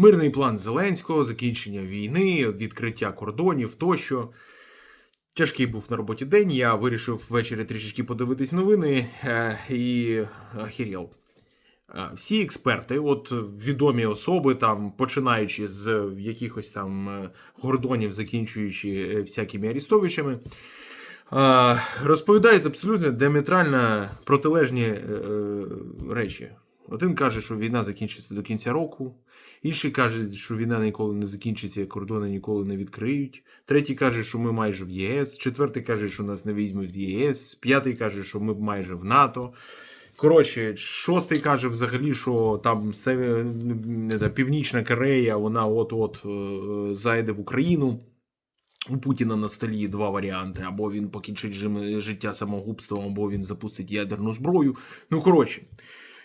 Мирний план Зеленського, закінчення війни, відкриття кордонів тощо. Тяжкий був на роботі день. Я вирішив ввечері трішечки подивитись новини е, і охерел. Е, Всі експерти, от відомі особи, там, починаючи з якихось там е, гордонів, закінчуючи всякими арестовичами, е, розповідають абсолютно діаметрально протилежні речі. Один каже, що війна закінчиться до кінця року, інший каже, що війна ніколи не закінчиться, кордони ніколи не відкриють. Третій каже, що ми майже в єС. Четвертий каже, що нас не візьмуть в ЄС. П'ятий каже, що ми майже в НАТО. Коротше, шостий каже взагалі, що там Північна Корея, вона от-от е, зайде в Україну. У Путіна на столі два варіанти: або він покінчить життя самогубством, або він запустить ядерну зброю. Ну, коротше,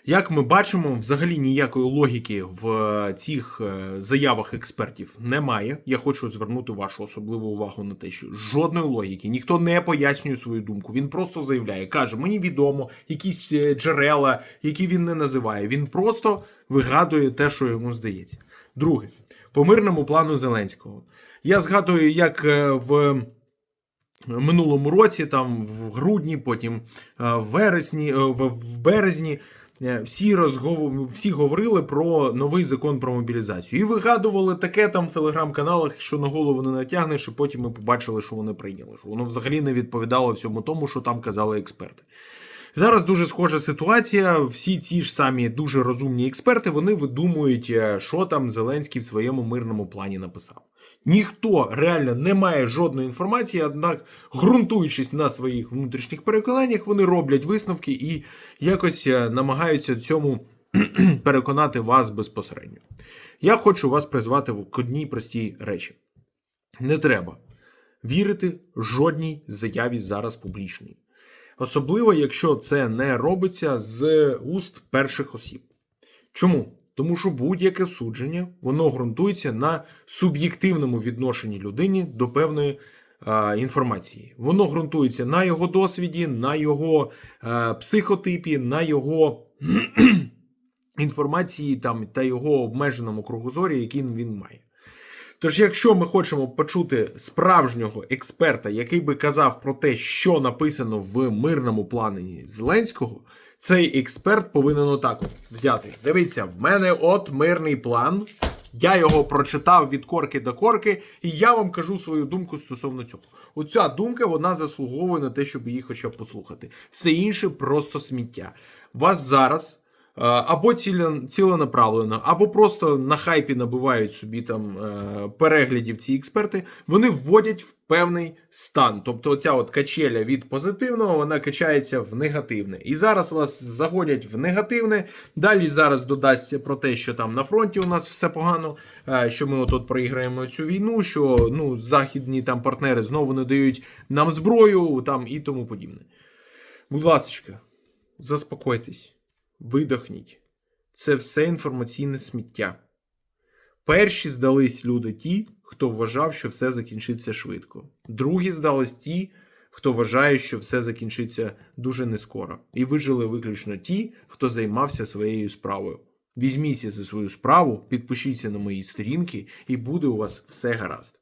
як ми бачимо, взагалі ніякої логіки в е, цих е, заявах експертів немає. Я хочу звернути вашу особливу увагу на те, що жодної логіки, ніхто не пояснює свою думку. Він просто заявляє, каже: мені відомо якісь е, джерела, які він не називає. Він просто вигадує те, що йому здається. Друге, по мирному плану Зеленського. Я згадую, як в минулому році, там в грудні, потім в вересні, в березні. Е, Всі розгов... всі говорили про новий закон про мобілізацію і вигадували таке там в телеграм-каналах, що на голову не натягнеш, і потім ми побачили, що вони прийняли. Що воно взагалі не відповідало всьому тому, що там казали експерти. Зараз дуже схожа ситуація. Всі ці ж самі дуже розумні експерти вони видумують, е, що там Зеленський в своєму мирному плані написав. Ніхто реально не має жодної інформації, однак, ґрунтуючись на своїх внутрішніх переконаннях, вони роблять висновки і якось е, намагаються цьому переконати вас безпосередньо. Я хочу вас призвати к одній простій речі: не треба вірити жодній заяві зараз публічній. Особливо, якщо це не робиться з уст перших осіб. Чому? Тому що будь-яке судження воно ґрунтується на суб'єктивному відношенні людині до певної е, інформації. Воно ґрунтується на його досвіді, на його е, психотипі, на його інформації там, та його обмеженому кругозорі, який він має. Тож, якщо ми хочемо почути справжнього експерта, який би казав про те, що написано в мирному плані Зеленського, цей експерт повинен отак от взяти. Дивіться, в мене от мирний план. Я його прочитав від корки до корки, і я вам кажу свою думку стосовно цього. Оця думка вона заслуговує на те, щоб її хоча б послухати. Все інше просто сміття. Вас зараз або ціле- ціленаправлено, або просто на хайпі набивають собі там е, переглядів ці експерти, вони вводять в певний стан. Тобто, оця от качеля від позитивного вона качається в негативне. І зараз вас загонять в негативне. Далі зараз додасться про те, що там на фронті у нас все погано, е, що ми отут проіграємо цю війну, що ну, західні там партнери знову не дають нам зброю там і тому подібне. Будь ласка, заспокойтесь. Видохніть. Це все інформаційне сміття. Перші здались люди ті, хто вважав, що все закінчиться швидко. Другі здались ті, хто вважає, що все закінчиться дуже нескоро. І вижили виключно ті, хто займався своєю справою. Візьміться за свою справу, підпишіться на мої сторінки, і буде у вас все гаразд.